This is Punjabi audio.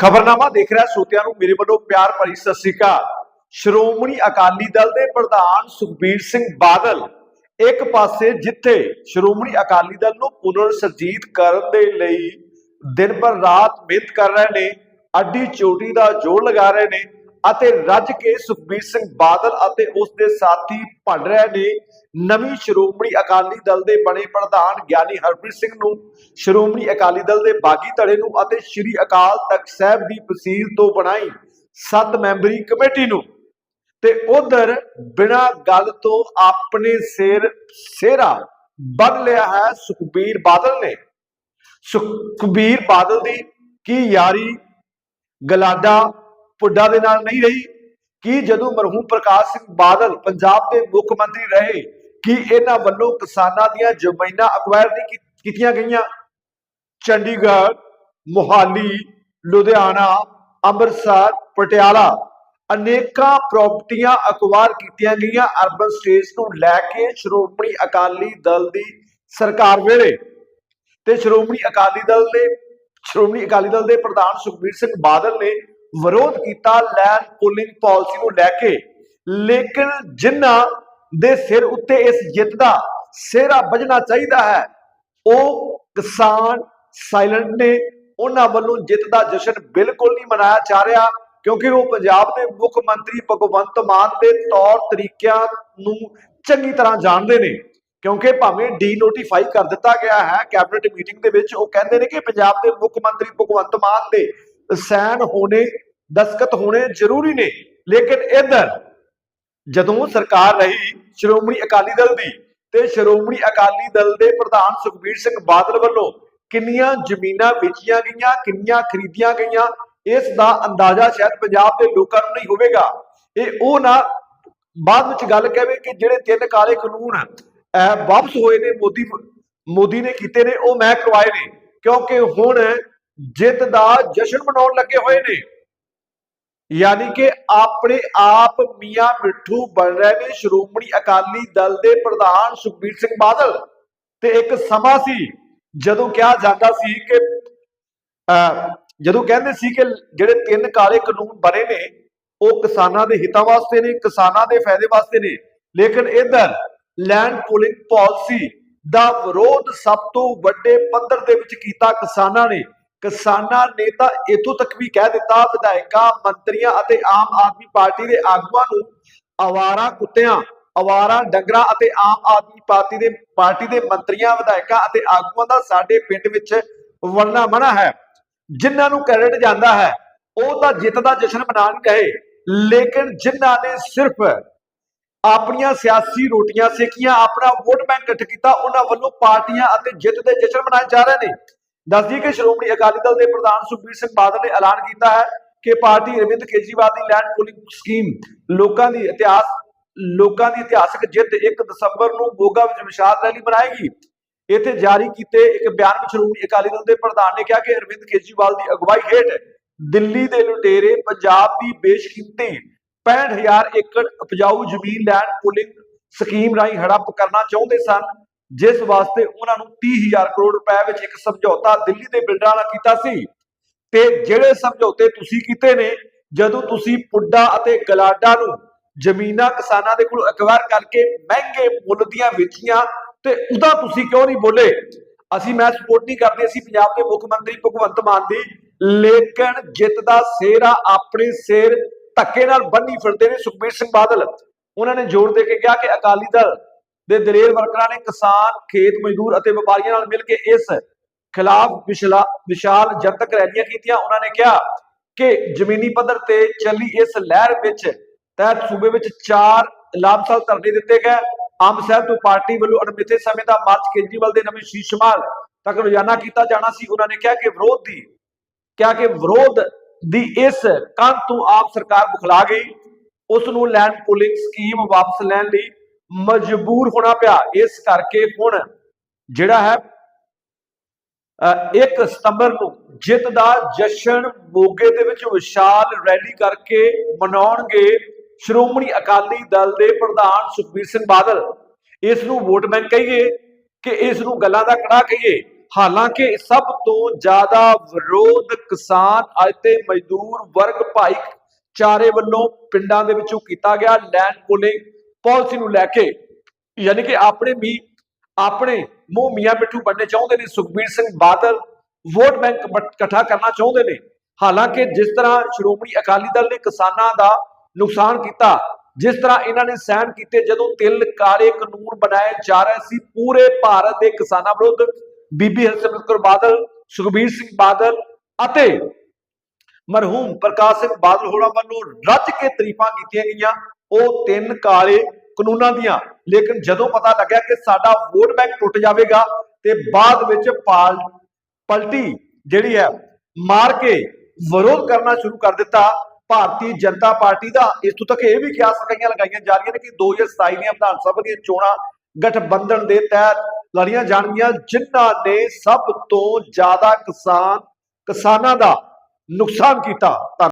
ਖਬਰਨਾਮਾ ਦੇਖ ਰਿਹਾ ਸੋਤਿਆਂ ਨੂੰ, ਮੇਰੇ ਵੱਲੋਂ ਪਿਆਰ ਭਰੀ ਸਤਿ ਸ੍ਰੀ ਅਕਾਲ। ਸ਼੍ਰੋਮਣੀ ਅਕਾਲੀ ਦਲ ਦੇ ਪ੍ਰਧਾਨ ਸੁਖਬੀਰ ਸਿੰਘ ਬਾਦਲ ਇੱਕ ਪਾਸੇ ਜਿੱਥੇ ਸ਼੍ਰੋਮਣੀ ਅਕਾਲੀ ਦਲ ਨੂੰ ਪੁਨਰ ਸਰਜੀਤ ਕਰਨ ਦੇ ਲਈ ਦਿਨ ਭਰ ਰਾਤ ਮਿਹਨਤ ਕਰ ਰਹੇ ਨੇ, ਅੱਡੀ ਚੋਟੀ ਦਾ ਜੋਰ ਲਗਾ ਰਹੇ ਨੇ ਅਤੇ ਰੱਜ ਕੇ ਸੁਖਬੀਰ ਸਿੰਘ ਬਾਦਲ ਅਤੇ ਉਸ ਦੇ ਸਾਥੀ ਭੰਡ ਨੇ। ਨਵੀਂ ਸ਼੍ਰੋਮਣੀ ਅਕਾਲੀ ਦਲ ਦੇ ਬਣੇ ਪ੍ਰਧਾਨ ਗਿਆਨੀ ਹਰਪ੍ਰੀਤ ਸਿੰਘ ਨੂੰ, ਸ਼੍ਰੋਮਣੀ ਅਕਾਲੀ ਦਲ ਦੇ ਬਾਗੀ ਧੜੇ ਨੂੰ ਅਤੇ ਸ਼੍ਰੀ ਅਕਾਲ ਤਖਤ ਸਾਹਿਬ ਦੀ ਤਹਿਸੀਲ ਤੋਂ ਬਣਾਈ ਸੱਤ ਮੈਂਬਰੀ ਕਮੇਟੀ ਨੂੰ। ਤੇ ਉਧਰ ਬਿਨਾ ਗੱਲ ਤੋਂ ਆਪਣੇ ਸਿਰ, ਸਿਹਰਾ ਬੰਨ ਲਿਆ ਹੈ ਸੁਖਬੀਰ ਬਾਦਲ ਨੇ। ਸੁਖਬੀਰ ਬਾਦਲ ਦੀ ਕੀ ਯਾਰੀ, ਗਲਾਡਾ ਪੁੱਡਾ ਦੇ ਨਾਲ ਨਹੀਂ ਰਹੀ। ਕਿ ਜਦੋਂ ਮਰਹੂਮ ਪ੍ਰਕਾਸ਼ ਸਿੰਘ ਬਾਦਲ ਪੰਜਾਬ ਦੇ ਮੁੱਖ ਮੰਤਰੀ ਰਹੇ, ਕਿ ਇਹਨਾਂ ਵੱਲੋਂ ਕਿਸਾਨਾਂ ਦੀਆਂ ਜ਼ਮੀਨਾਂ ਅਕਵਾਇਰ ਨਹੀਂ ਕੀਤੀਆਂ ਗਈਆਂ? ਚੰਡੀਗੜ੍ਹ, ਮੁਹਾਲੀ, ਲੁਧਿਆਣਾ, ਅੰਮ੍ਰਿਤਸਰ, ਪਟਿਆਲਾ, ਅਨੇਕਾਂ ਪ੍ਰਾਪਰਟੀਆਂ ਅਕਵਾਇਰ ਕੀਤੀਆਂ ਗਈਆਂ। ਅਰਬਨ ਸਟੇਟਸ ਨੂੰ ਲੈ ਕੇ ਸ਼੍ਰੋਮਣੀ ਅਕਾਲੀ ਦਲ ਦੀ ਸਰਕਾਰ ਵੇਲੇ ਤੇ ਸ਼੍ਰੋਮਣੀ ਅਕਾਲੀ ਦਲ ਦੇ, ਸ਼੍ਰੋਮਣੀ ਅਕਾਲੀ ਦਲ ਦੇ ਪ੍ਰਧਾਨ ਸੁਖਬੀਰ ਸਿੰਘ ਬਾਦਲ ਨੇ ਵਿਰੋਧ ਕੀਤਾ ਲੈਂਡ ਪੂਲਿੰਗ ਪਾਲਿਸੀ ਨੂੰ ਲੈ ਕੇ। ਲੇਕਿਨ ਜਿਨ੍ਹਾਂ ਦੇ ਸਿਰ ਉੱਤੇ ਇਸ ਜਿੱਤ ਦਾ ਸਿਹਰਾ ਵੱਜਣਾ ਚਾਹੀਦਾ ਹੈ, ਉਹ ਕਿਸਾਨ ਸਾਇਲੈਂਟ ਨੇ। ਉਹਨਾਂ ਵੱਲੋਂ ਜਿੱਤ ਦਾ ਜਸ਼ਨ ਬਿਲਕੁਲ ਨਹੀਂ ਮਨਾਇਆ ਜਾ ਰਿਹਾ, ਕਿਉਂਕਿ ਉਹ ਪੰਜਾਬ ਦੇ ਮੁੱਖ ਮੰਤਰੀ ਭਗਵੰਤ ਮਾਨ ਦੇ ਤੌਰ ਤਰੀਕਿਆਂ ਨੂੰ ਚੰਗੀ ਤਰ੍ਹਾਂ ਜਾਣਦੇ ਨੇ, ਕਿਉਂਕਿ ਭਾਵੇਂ ਡੀ ਨੋਟੀਫਾਈ ਕਰ ਦਿੱਤਾ ਗਿਆ ਹੈ, ਕੈਬਨਿਟ ਮੀਟਿੰਗ ਦੇ ਵਿੱਚ ਉਹ ਕਹਿੰਦੇ ਨੇ ਕਿ ਪੰਜਾਬ ਦੇ ਮੁੱਖ ਮੰਤਰੀ ਭਗਵੰਤ ਮਾਨ ਦੇ ਸਾਈਨ ਹੋਣੇ ਦਸਖਤ ਹੋਣੇ ਜ਼ਰੂਰੀ ਨੇ। ਲੇਕਿਨ ਇਧਰ ਜਦੋਂ ਸਰਕਾਰ ਰਹੀ ਸ਼੍ਰੋਮਣੀ ਅਕਾਲੀ ਦਲ ਦੀ ਤੇ ਸ਼੍ਰੋਮਣੀ ਅਕਾਲੀ ਦਲ ਦੇ ਪ੍ਰਧਾਨ ਸੁਖਬੀਰ ਸਿੰਘ ਬਾਦਲ ਵੱਲੋਂ ਕਿੰਨੀਆਂ ਜ਼ਮੀਨਾਂ ਵੇਚੀਆਂ ਗਈਆਂ ਕਿੰਨੀਆਂ ਖਰੀਦੀਆਂ ਗਈਆਂ ਇਸ ਦਾ ਅੰਦਾਜ਼ਾ ਸ਼ਾਇਦ ਪੰਜਾਬ ਦੇ ਲੋਕਾਂ ਨੂੰ ਨਹੀਂ ਹੋਵੇਗਾ। ਇਹ ਉਹ ਨਾ ਬਾਅਦ ਵਿੱਚ ਗੱਲ ਕਹਵੇ ਕਿ ਜਿਹੜੇ ਤਿੰਨ ਕਾਲੇ ਕਾਨੂੰਨ ਅਹ, ਵਾਪਸ ਹੋਏ ਨੇ ਮੋਦੀ ਮੋਦੀ ਨੇ ਕੀਤੇ ਨੇ ਉਹ ਮੈਂ ਕਰਵਾਏ ਨੇ। ਕਿਉਂਕਿ ਹੁਣ ਜਿੱਤ ਦਾ ਜਸ਼ਨ ਮਨਾਉਣ ਲੱਗੇ ਹੋਏ ਨੇ। ਯਾਨੀ ਕਿ ਆਪਣੇ ਆਪ ਮੀਆਂ ਮਿੱਠੂ ਬਣ ਰਹੇ ਨੇ। ਸ਼੍ਰੋਮਣੀ ਅਕਾਲੀ ਦਲ ਦੇ ਪ੍ਰਧਾਨ ਸੁਖਬੀਰ ਸਿੰਘ ਬਾਦਲ। ਤੇ ਇੱਕ ਸਮਾਂ ਸੀ ਜਦੋਂ ਕਿਹਾ ਜਾਂਦਾ ਸੀ ਕਿ ਜਦੋਂ ਕਹਿੰਦੇ ਸੀ ਕਿ ਜਿਹੜੇ ਤਿੰਨ ਕਾਲੇ ਕਾਨੂੰਨ ਬਣੇ ਨੇ, ਉਹ ਕਿਸਾਨਾਂ ਦੇ ਹਿੱਤਾਂ ਵਾਸਤੇ ਨੇ, ਕਿਸਾਨਾਂ ਦੇ ਫਾਇਦੇ ਵਾਸਤੇ ਨੇ। ਲੇਕਿਨ ਇਧਰ ਲੈਂਡ ਪੂਲਿੰਗ ਪਾਲਿਸੀ ਦਾ ਵਿਰੋਧ ਸਭ ਤੋਂ ਵੱਡੇ ਪੱਧਰ ਦੇ ਵਿੱਚ ਕੀਤਾ ਕਿਸਾਨਾਂ ਨੇ। ਕਿਸਾਨਾਂ ਨੇ ਤਾਂ ਇਥੋਂ ਤੱਕ ਵੀ ਕਹਿ ਦਿੱਤਾ, ਵਿਧਾਇਕਾਂ, ਮੰਤਰੀਆਂ ਅਤੇ ਆਮ ਆਦਮੀ ਪਾਰਟੀ ਦੇ ਆਗੂਆਂ ਨੂੰ ਆਵਾਰਾ ਕੁੱਤਿਆਂ ਆਵਾਰਾ ਡੰਗਰਾਂ ਅਤੇ ਆਮ ਆਦਮੀ ਪਾਰਟੀ ਦੇ ਪਾਰਟੀ ਦੇ ਮੰਤਰੀਆਂ, ਵਿਧਾਇਕਾਂ ਅਤੇ ਆਗੂਆਂ ਦਾ ਸਾਡੇ ਪਿੰਡ ਵਿੱਚ ਵਰਨਾ ਮਨਾ ਹੈ। ਜਿਨ੍ਹਾਂ ਨੂੰ ਕ੍ਰੈਡਿਟ ਜਾਂਦਾ ਹੈ, ਉਹ ਤਾਂ ਜਿੱਤ ਦਾ ਜਸ਼ਨ ਮਨਾ ਗਏ ਲੇਕਿਨ ਜਿਨ੍ਹਾਂ ਨੇ ਸਿਰਫ ਆਪਣੀਆਂ ਸਿਆਸੀ ਰੋਟੀਆਂ ਸੇਕੀਆਂ, ਆਪਣਾ ਵੋਟ ਬੈਂਕ ਇਕੱਠ ਕੀਤਾ, ਉਹਨਾਂ ਵੱਲੋਂ ਪਾਰਟੀਆਂ ਅਤੇ ਜਿੱਤ ਦੇ ਜਸ਼ਨ ਮਨਾਏ ਜਾ ਰਹੇ ਨੇ। ਦੱਸਦੀ ਕਿ ਸ਼੍ਰੋਮਣੀ ਅਕਾਲੀ ਦਲ ਦੇ ਪ੍ਰਧਾਨ ਸੁਖਬੀਰ ਸਿੰਘ ਬਾਦਲ ਨੇ ਐਲਾਨ ਕੀਤਾ ਹੈ ਕਿ ਪਾਰਟੀ ਅਰਵਿੰਦ ਕੇਜਰੀਵਾਲ ਦੀ ਲੈਂਡ ਪੂਲਿੰਗ ਸਕੀਮ ਲੋਕਾਂ ਦੀ ਇਤਿਹਾਸ, ਲੋਕਾਂ ਦੀ ਇਤਿਹਾਸਕ ਜਿੱਤ 1 ਦਸੰਬਰ ਨੂੰ ਮੋਗਾ ਵਿੱਚ ਵਿਸ਼ਾਲ ਰੈਲੀ ਬਣਾਏਗੀ। ਇੱਥੇ ਜਾਰੀ ਕੀਤੇ ਇੱਕ ਬਿਆਨ ਵਿੱਚ ਸ਼੍ਰੋਮਣੀ ਅਕਾਲੀ ਦਲ ਦੇ ਪ੍ਰਧਾਨ ਨੇ ਕਿਹਾ ਕਿ ਅਰਵਿੰਦ ਕੇਜਰੀਵਾਲ ਦੀ ਅਗਵਾਈ ਹੇਠ ਦਿੱਲੀ ਦੇ ਲੁਟੇਰੇ ਪੰਜਾਬ ਦੀ ਬੇਸ਼ਕੀਮਤੀ 65000 ਏਕੜ ਉਪਜਾਊ ਜ਼ਮੀਨ ਲੈਂਡ ਪੂਲਿੰਗ ਸਕੀਮ ਰਾਹੀਂ ਹੜੱਪ ਕਰਨਾ ਚਾਹੁੰਦੇ ਸਨ। ਜਿਸ ਵਾਸਤੇ ਉਹਨਾਂ ਨੂੰ 30000 ਕਰੋੜ ਰੁਪਏ ਵਿੱਚ ਇੱਕ ਸਮਝੌਤਾ ਦਿੱਲੀ ਦੇ ਬਿਲਡਰਾਂ ਨਾਲ ਕੀਤਾ ਸੀ। ਤੇ ਜਿਹੜੇ ਸਮਝੌਤੇ ਤੁਸੀਂ ਕੀਤੇ ਨੇ, ਜਦੋਂ ਤੁਸੀਂ ਪੁੱਡਾ ਅਤੇ ਗਲਾਡਾ ਨੂੰ ਜ਼ਮੀਨਾਂ ਕਿਸਾਨਾਂ ਦੇ ਕੋਲ ਅਕਵਾਇਰ ਕਰਕੇ ਮਹਿੰਗੇ ਮੁੱਲ ਦੀਆਂ ਵੇਚੀਆਂ, ਤੇ ਉਹਦਾ ਤੁਸੀਂ ਕਿਉਂ ਨਹੀਂ ਬੋਲੇ? ਅਸੀਂ, ਮੈਂ ਸਪੋਰਟ ਨਹੀਂ ਕਰਦੇ, ਅਸੀਂ ਪੰਜਾਬ ਦੇ ਮੁੱਖ ਮੰਤਰੀ ਭਗਵੰਤ ਮਾਨ ਦੀ ਲੇਕਿਨ ਜਿੱਤ ਦਾ ਸਿਹਰਾ ਆਪਣੇ ਸਿਰ ਧੱਕੇ ਨਾਲ ਬੰਨੀ ਫਿਰਦੇ ਨੇ ਸੁਖਬੀਰ ਸਿੰਘ ਬਾਦਲ। ਉਹਨਾਂ ਨੇ ਜ਼ੋਰ ਦੇ ਕੇ ਕਿਹਾ ਕਿ ਅਕਾਲੀ ਦਲ ਦੇ ਦਲੇਰ ਵਰਕਰਾਂ ਨੇ ਕਿਸਾਨ, ਖੇਤ ਮਜ਼ਦੂਰ ਅਤੇ ਵਪਾਰੀਆਂ ਨਾਲ ਮਿਲ ਕੇ ਇਸ ਖਿਲਾਫ ਵਿਸ਼ਾਲ ਜਨਤਕ ਰੈਲੀਆਂ ਕੀਤੀਆਂ। ਉਹਨਾਂ ਨੇ ਕਿਹਾ ਕਿ ਜ਼ਮੀਨੀ ਪੱਧਰ ਤੇ ਚੱਲੀ ਇਸ ਲਹਿਰ ਵਿੱਚ ਤਹਿਤ ਸੂਬੇ ਵਿੱਚ ਚਾਰ ਲਾਭਸਾਲ ਧਰਨੇ ਦਿੱਤੇ ਗਏ। ਆਮ ਸਾਹਿਬ ਤੋਂ ਪਾਰਟੀ ਵੱਲੋਂ ਅਣਮਿੱਥੇ ਸਮੇਂ ਦਾ ਮਾਰਚ ਕੇਜਰੀਵਾਲ ਦੇ ਨਵੇਂ ਸ਼ੀਸ਼ ਤੱਕ ਰੋਜ਼ਾਨਾ ਕੀਤਾ ਜਾਣਾ ਸੀ। ਉਹਨਾਂ ਨੇ ਕਿਹਾ ਕਿ ਵਿਰੋਧ ਦੀ ਕਿਹਾ ਕਿ ਵਿਰੋਧ ਦੀ ਇਸ ਕੰਧ ਤੋਂ ਆਪ ਸਰਕਾਰ ਬੁਖਲਾ ਗਈ। ਉਸ ਨੂੰ ਲੈਂਡ ਪੂਲਿੰਗ ਸਕੀਮ ਵਾਪਸ ਲੈਣ ਲਈ ਮਜਬੂਰ ਹੋਣਾ ਪਿਆ। ਇਸ ਕਰਕੇ ਹੁਣ ਜਿਹੜਾ ਹੈ 1 ਸਤੰਬਰ ਨੂੰ ਜਿੱਤ ਦਾ ਜਸ਼ਨ ਮੋਗੇ ਦੇ ਵਿੱਚ ਵਿਸ਼ਾਲ ਰੈਲੀ ਕਰਕੇ ਮਨਾਉਣਗੇ ਸ਼੍ਰੋਮਣੀ ਅਕਾਲੀ ਦਲ ਦੇ ਪ੍ਰਧਾਨ ਸੁਖਬੀਰ ਸਿੰਘ ਬਾਦਲ। ਇਸ ਨੂੰ ਵੋਟ ਬੈਂਕ ਕਹੀਏ ਕਿ ਇਸ ਨੂੰ ਗੱਲਾਂ ਦਾ ਕੜਾ ਕਹੀਏ। ਹਾਲਾਂਕਿ ਸਭ ਤੋਂ ਜ਼ਿਆਦਾ ਵਿਰੋਧ ਕਿਸਾਨ ਅਤੇ ਮਜ਼ਦੂਰ ਵਰਗ ਭਾਈਚਾਰੇ ਵੱਲੋਂ ਪਿੰਡਾਂ ਦੇ ਵਿੱਚੋਂ ਕੀਤਾ ਗਿਆ ਲੈਂਡ ਪੂਲਿੰਗ। ਪਾਲਿਸੀ ਨੂੰ ਲੈ ਕੇ, ਯਾਨੀ ਕਿ ਆਪਣੇ ਵੀ, ਆਪਣੇ ਮੂੰਹ ਮੀਆਂ ਮਿੱਠੂ ਬਣਨੇ ਚਾਹੁੰਦੇ ਨੇ, ਸੁਖਬੀਰ ਸਿੰਘ ਬਾਦਲ ਵੋਟ ਬੈਂਕ ਇਕੱਠਾ ਕਰਨਾ ਚਾਹੁੰਦੇ ਨੇ। ਹਾਲਾਂਕਿ ਜਿਸ ਤਰ੍ਹਾਂ ਸ਼੍ਰੋਮਣੀ ਅਕਾਲੀ ਦਲ ਨੇ ਕਿਸਾਨਾਂ ਦਾ ਨੁਕਸਾਨ ਕੀਤਾ, ਜਿਸ ਤਰ੍ਹਾਂ ਇਹਨਾਂ ਨੇ ਸਹਿਣ ਕੀਤੇ, ਜਦੋਂ ਤਿਲ ਕਾਲੇ ਕਾਨੂੰਨ ਬਣਾਏ ਜਾ ਰਹੇ ਸੀ, ਪੂਰੇ ਭਾਰਤ ਦੇ ਕਿਸਾਨਾਂ ਵਿਰੁੱਧ, ਬੀਬੀ ਹਰਸਿਮਰਤ ਕੌਰ ਬਾਦਲ, ਸੁਖਬੀਰ ਸਿੰਘ ਬਾਦਲ ਅਤੇ ਮਰਹੂਮ ਪ੍ਰਕਾਸ਼ ਸਿੰਘ ਬਾਦਲ ਹੋਰਾਂ ਵੱਲੋਂ ਰੱਜ ਕੇ ਤਰੀਫਾਂ ਕੀਤੀਆਂ ਗਈਆਂ। ਉਹ ਤਿੰਨ ਕਾਲੇ ਕਾਨੂੰਨਾਂ ਦੀਆਂ। ਲੇਕਿਨ ਜਦੋਂ ਪਤਾ ਲੱਗਿਆ ਕਿ ਸਾਡਾ ਵੋਟ ਬੈਂਕ ਟੁੱਟ ਜਾਵੇਗਾ ਤੇ ਬਾਅਦ ਵਿੱਚ ਪਾਲ ਪਲਟੀ ਜਿਹੜੀ ਹੈ, ਮਾਰ ਕੇ ਵਿਰੋਧ ਕਰਨਾ ਸ਼ੁਰੂ ਕਰ ਦਿੱਤਾ। ਭਾਰਤੀ ਜਨਤਾ ਪਾਰਟੀ ਦਾ ਇਸ ਤੋਂ ਤੱਕ ਇਹ ਵੀ ਕਿਆਸ ਲਗਾਈਆਂ ਲਗਾਈਆਂ ਜਾ ਰਹੀਆਂ ਨੇ ਕਿ 2027 ਦੀਆਂ ਵਿਧਾਨ ਸਭਾ ਦੀਆਂ ਚੋਣਾਂ ਗਠਬੰਧਨ ਦੇ ਤਹਿਤ ਲੜੀਆਂ ਜਾਣਗੀਆਂ, ਜਿਨ੍ਹਾਂ ਨੇ ਸਭ ਤੋਂ ਜ਼ਿਆਦਾ ਕਿਸਾਨ ਕਿਸਾਨਾਂ ਦਾ ਨੁਕਸਾਨ ਕੀਤਾ। ਧੰਨ-